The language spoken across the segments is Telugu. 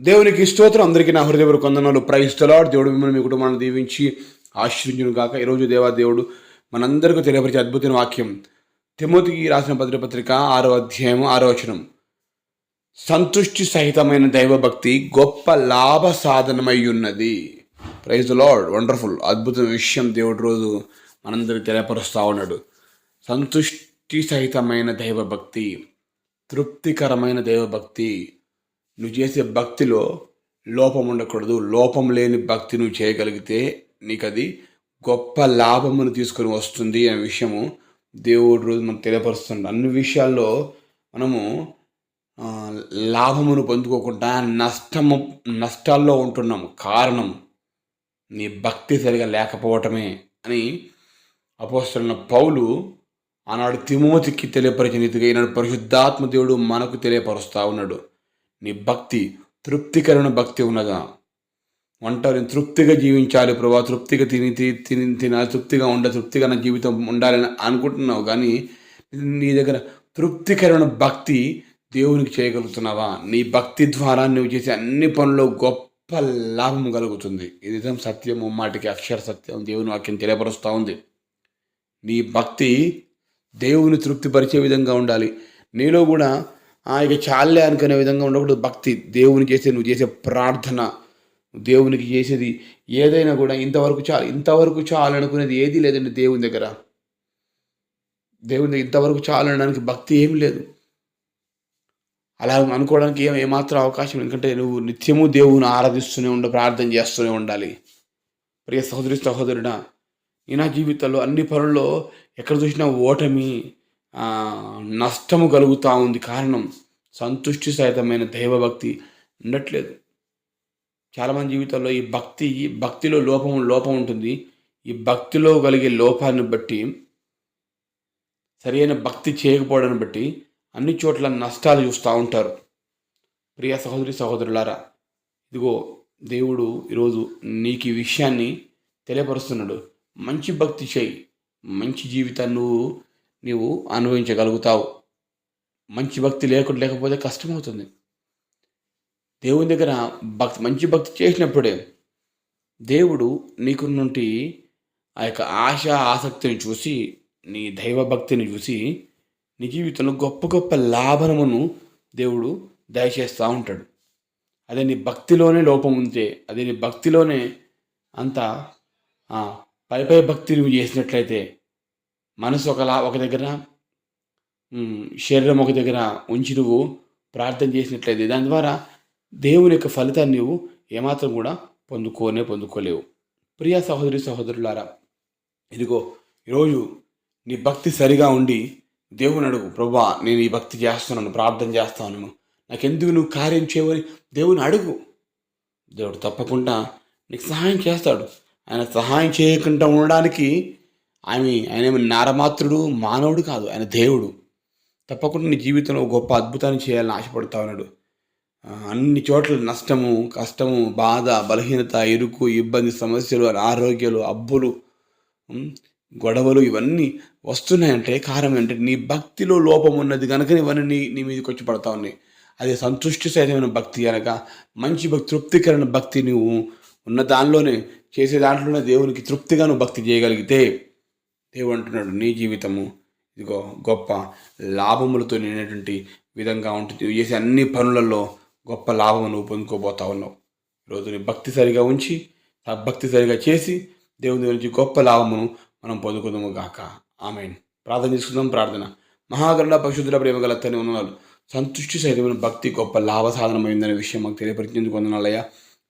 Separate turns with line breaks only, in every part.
దేవునికి స్తోత్రం. అందరికీ నా హృదయపూర్వక కొందనాలు ప్రయిస్తలాడు దేవుడు మిమ్మల్ని మీ కుటుంబాన్ని దీవించి ఆశ్రయించును కాక ఈరోజు దేవా దేవుడు మనందరికీ తెలియపరిచే అద్భుతమైన వాక్యం. తిమోతికి రాసిన పత్రిక ఆరో అధ్యాయం ఆరో వచనం. సంతుష్టి సహితమైన దైవభక్తి గొప్ప లాభ సాధనమై ఉన్నది ప్రైజ్ లార్డ్ వండర్ఫుల్ అద్భుత విషయం దేవుడు రోజు మనందరికి తెలియపరుస్తూ ఉన్నాడు. సంతుష్టి సహితమైన దైవభక్తి తృప్తికరమైన దైవభక్తి నువ్వు చేసే భక్తిలో లోపం ఉండకూడదు. లోపం లేని భక్తి నువ్వు చేయగలిగితే నీకు అది గొప్ప లాభమును తీసుకొని వస్తుంది అనే విషయము దేవుడు రోజు మనకు తెలియపరుస్తుంది అన్ని విషయాల్లో మనము లాభమును పొందుకోకుండా నష్టము నష్టాల్లో ఉంటున్నాము. కారణం నీ భక్తి సరిగా లేకపోవటమే అని అపోస్తున్న పౌలు ఆనాడు తిమోతికి తెలియపరిచిన రీతిగా ఈనాడు పరిశుద్ధాత్మ దేవుడు మనకు తెలియపరుస్తూ ఉన్నాడు. నీ భక్తి తృప్తికరమైన భక్తి ఉన్నదా? ఒంటరిని తృప్తిగా జీవించాలి ప్రభా. తృప్తిగా తిని తిని తినాలి తృప్తిగా ఉండ తృప్తిగా నా జీవితం ఉండాలని అనుకుంటున్నావు. కానీ నీ దగ్గర తృప్తికరమైన భక్తి దేవునికి చేయగలుగుతున్నావా? నీ భక్తి ద్వారా నువ్వు చేసే అన్ని పనుల్లో గొప్ప లాభం కలుగుతుంది. ఇది నిజం సత్యము మాటికి అక్షర సత్యం దేవుని వాక్యం తెలియపరుస్తూ ఉంది. నీ భక్తి దేవుని తృప్తిపరిచే విధంగా ఉండాలి. నీలో కూడా ఇక చాలే అనుకునే విధంగా ఉండకూడదు. భక్తి దేవుని చేసే నువ్వు చేసే ప్రార్థన దేవునికి చేసేది ఏదైనా కూడా ఇంతవరకు చాలు ఇంతవరకు చాలు అనుకునేది ఏది లేదండి దేవుని దగ్గర. దేవుని దగ్గర ఇంతవరకు చాలు అనడానికి భక్తి ఏం లేదు. అలా అనుకోవడానికి ఏం ఏమాత్రం అవకాశం ఎందుకంటే నువ్వు నిత్యము దేవుని ఆరాధిస్తూనే ఉండ ప్రార్థన చేస్తూనే ఉండాలి. ప్రియ సహోదరి సహోదరుడా ఈ నా జీవితంలో అన్ని పనుల్లో ఎక్కడ చూసినా ఓటమి నష్టము కలుగుతూ ఉంది. కారణం సంతుష్టి సహితమైన దైవభక్తి ఉండట్లేదు. చాలామంది జీవితాల్లో ఈ భక్తి భక్తిలో లోపం లోపం ఉంటుంది. ఈ భక్తిలో కలిగే లోపాన్ని బట్టి సరైన భక్తి చేయకపోవడాన్ని బట్టి అన్ని చోట్ల నష్టాలు చూస్తూ ఉంటారు. ప్రియ సహోదరి సహోదరులారా ఇదిగో దేవుడు ఈరోజు నీకు ఈ విషయాన్ని తెలియపరుస్తున్నాడు. మంచి భక్తి చేయి. మంచి జీవితాన్ని నువ్వు నీవు అనుభవించగలుగుతావు. మంచి భక్తి లేకుండా లేకపోతే కష్టమవుతుంది. దేవుని దగ్గర భక్తి మంచి భక్తి చేసినప్పుడే దేవుడు నీకు నుండి ఆ యొక్క ఆశ ఆసక్తిని చూసి నీ దైవ భక్తిని చూసి నీ జీవితంలో గొప్ప గొప్ప లాభమును దేవుడు దయచేస్తూ ఉంటాడు. అదే నీ భక్తిలోనే లోపం ఉంటే అదే నీ భక్తిలోనే అంత పై పై భక్తి నువ్వు చేసినట్లయితే మనసు ఒకలా ఒక దగ్గర శరీరం ఒక దగ్గర ఉంచి నువ్వు ప్రార్థన చేసినట్లయితే దాని ద్వారా దేవుని యొక్క ఫలితాన్ని నువ్వు ఏమాత్రం కూడా పొందుకోనే పొందుకోలేవు. ప్రియ సహోదరి సహోదరులారా ఇదిగో ఈరోజు నీ భక్తి సరిగా ఉండి దేవుని అడుగు ప్రభా నేను ఈ భక్తి చేస్తున్నాను ప్రార్థన చేస్తాను. నాకెందుకు నువ్వు కార్యం చేయవని దేవుని అడుగు. దేవుడు తప్పకుండా నీకు సహాయం చేస్తాడు. ఆయన సహాయం చేయకుండా ఉండడానికి ఆమె ఆయన నారమాత్రుడు మానవుడు కాదు. ఆయన దేవుడు. తప్పకుండా నీ జీవితంలో గొప్ప అద్భుతాన్ని చేయాలని ఆశపడుతా ఉన్నాడు. అన్ని చోట్ల నష్టము కష్టము బాధ బలహీనత ఇరుకు ఇబ్బంది సమస్యలు అనారోగ్యాలు అబ్బులు గొడవలు ఇవన్నీ వస్తున్నాయంటే కారణం ఏంటంటే నీ భక్తిలో లోపం ఉన్నది కనుక ఇవన్నీ నీ నీ మీదకి వచ్చి పడతా ఉన్నాయి. అది సంతృష్టి సహితమైన భక్తి అనగా మంచి భక్తి తృప్తికరమైన భక్తి నువ్వు ఉన్న దానిలోనే చేసే దాంట్లోనే దేవునికి తృప్తిగా నువ్వు భక్తి చేయగలిగితే దేవుడు అంటున్నాడు నీ జీవితము ఇదిగో గొప్ప లాభములతో నిండినటువంటి విధంగా ఉంటుంది. నువ్వు చేసే అన్ని పనులలో గొప్ప లాభం నువ్వు పొందుకోబోతా ఉన్నావు. ఈరోజు నీ భక్తి సరిగా ఉంచి భక్తి సరిగా చేసి దేవుని గురించి గొప్ప లాభమును మనం పొందుకుందాము గాక. ఆమె ప్రార్థన చేసుకుందాం ప్రార్థన. మహాగరుడ పరిశుద్ధుల ప్రేమ గల తని ఉన్నాడు సంతుష్టి సహితమైన భక్తి గొప్ప లాభ సాధనమైందనే విషయం మాకు తెలియపరిచేందుకు వందనాలయ్యా.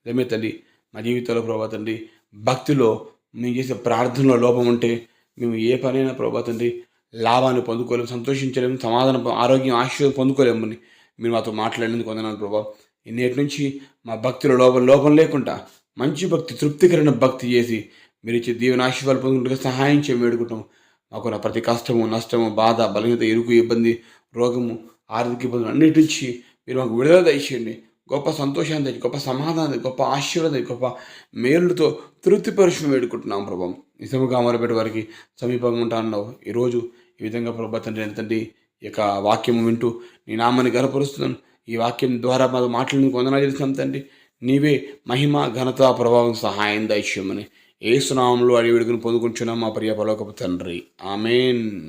రమే తల్లి మా జీవితంలో ప్రభావ తండ్రి భక్తిలో మేము చేసే ప్రార్థనలో లోపం ఉంటే మేము ఏ పనైనా ప్రభా తండ్రి లాభాన్ని పొందుకోలేము సంతోషించలేము సమాధానం ఆరోగ్యం ఆశీర్వాదం పొందుకోలేము అని మీరు మాతో మాట్లాడినందుకు వందనాలు ప్రభా. నేటి నుంచి మా భక్తిలో లోపం లోపం లేకుండా మంచి భక్తి తృప్తికరమైన భక్తి చేసి మీరు ఇచ్చే దీవెన ఆశీర్వాదాలు పొందుకుంటే సహాయం చేయ వేడుకుంటాం మాకు నా ప్రతి కష్టము నష్టము బాధ బలహీనత ఇరుకు ఇబ్బంది రోగము ఆర్థిక ఇబ్బందులు అన్నిటి నుంచి మీరు మాకు విడుదల దయచేయండి. గొప్ప సంతోషాన్ని తెచ్చి గొప్ప సమాధానం తెచ్చి, గొప్ప ఆశీర్వాదం తెచ్చి, గొప్ప మేలులతో తృప్తిపరుషం వేడుకుంటున్నాం ప్రభావం నిజముగా అమరపేట వారికి సమీపంగా ఉంటా అన్నావు ఈరోజు ఈ విధంగా ప్రభా తండ్రి తండ్రి ఈ యొక్క వాక్యం వింటూ నీ నామాన్ని గనపరుస్తున్నాను ఈ వాక్యం ద్వారా మా మాటలను వందనాలు చేస్తున్నాం తండ్రి. నీవే మహిమ ఘనత ప్రభావం సహాయం దైశ్యమని ఏ సునామంలో అడిగి విడుకుని పొందుకుంటున్నాం మా ప్రియ పలోకపు తండ్రి. ఆమెన్.